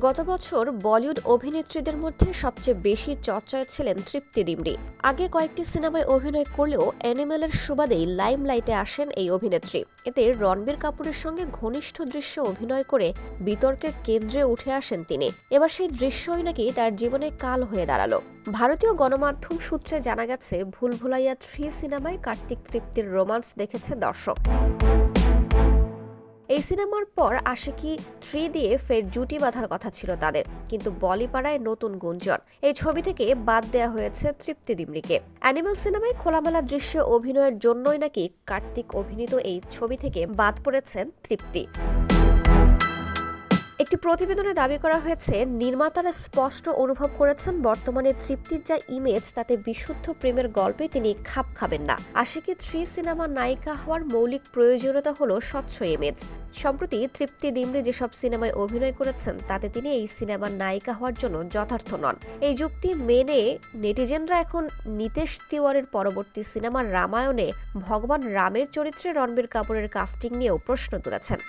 গত বছর বলিউড অভিনেত্রীদের মধ্যে সবচেয়ে বেশি চর্চায় ছিলেন তৃপ্তি ডিমরি। আগে কয়েকটি সিনেমায় অভিনয় করলেও অ্যানিমেলের সুবাদেই লাইমলাইটে আসেন এই অভিনেত্রী। এতে রণবীর কাপুরের সঙ্গে ঘনিষ্ঠ দৃশ্য অভিনয় করে বিতর্কের কেন্দ্রে উঠে আসেন তিনি। এবার সেই দৃশ্যই নাকি তার জীবনে কাল হয়ে দাঁড়াল। ভারতীয় গণমাধ্যম সূত্রে জানা গেছে, ভুল ভুলাইয়া থ্রি সিনেমায় কার্তিক তৃপ্তির রোমান্স দেখেছে দর্শক। এই সিনেমার পর আশিকি থ্রি দিয়ে ফের জুটি বাঁধার কথা ছিল তাদের। কিন্তু বলিপাড়ায় নতুন গুঞ্জন। এই ছবি থেকে বাদ দেয়া হয়েছে তৃপ্তি দিমরিকে। অ্যানিমাল সিনেমায় খোলামেলা দৃশ্যে অভিনয়ের জন্যই নাকি কার্তিক অভিনীত এই ছবি থেকে বাদ পড়েছেন তৃপ্তি। একটি প্রতিবেদনে দাবি করা হয়েছে, নির্মাতারা স্পষ্ট অনুভব করেছেন বর্তমানে তৃপ্তির যা ইমেজ তাতে বিশুদ্ধ প্রেমের গল্পে তিনি খাপ খাবেন না। আশিকি থ্রি সিনেমা নায়িকা হওয়ার মৌলিক প্রয়োজনীয়তা হল স্বচ্ছ ইমেজ সম্প্রতি তৃপ্তি দিমরি যেসব সিনেমায় অভিনয় করেছেন, তাতে তিনি এই সিনেমার নায়িকা হওয়ার জন্য যথার্থ নন। এই যুক্তি মেনে নেটিজেনরা এখন নিতেশ তিওয়ারের পরবর্তী সিনেমার রামায়ণে ভগবান রামের চরিত্রে রণবীর কাপুরের কাস্টিং নিয়েও প্রশ্ন তুলেছেন।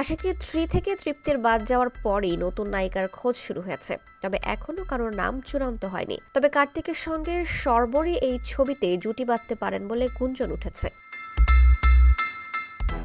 আশিকি থ্রি থেকে তৃপ্তির বাদ যাওয়ার পরেই নতুন নায়িকার খোঁজ শুরু হয়েছে। তবে এখনও কারোর নাম চূড়ান্ত হয়নি। তবে কার্তিকের সঙ্গে সর্বরই এই ছবিতে জুটি বাঁধতে পারেন বলে গুঞ্জন উঠেছে।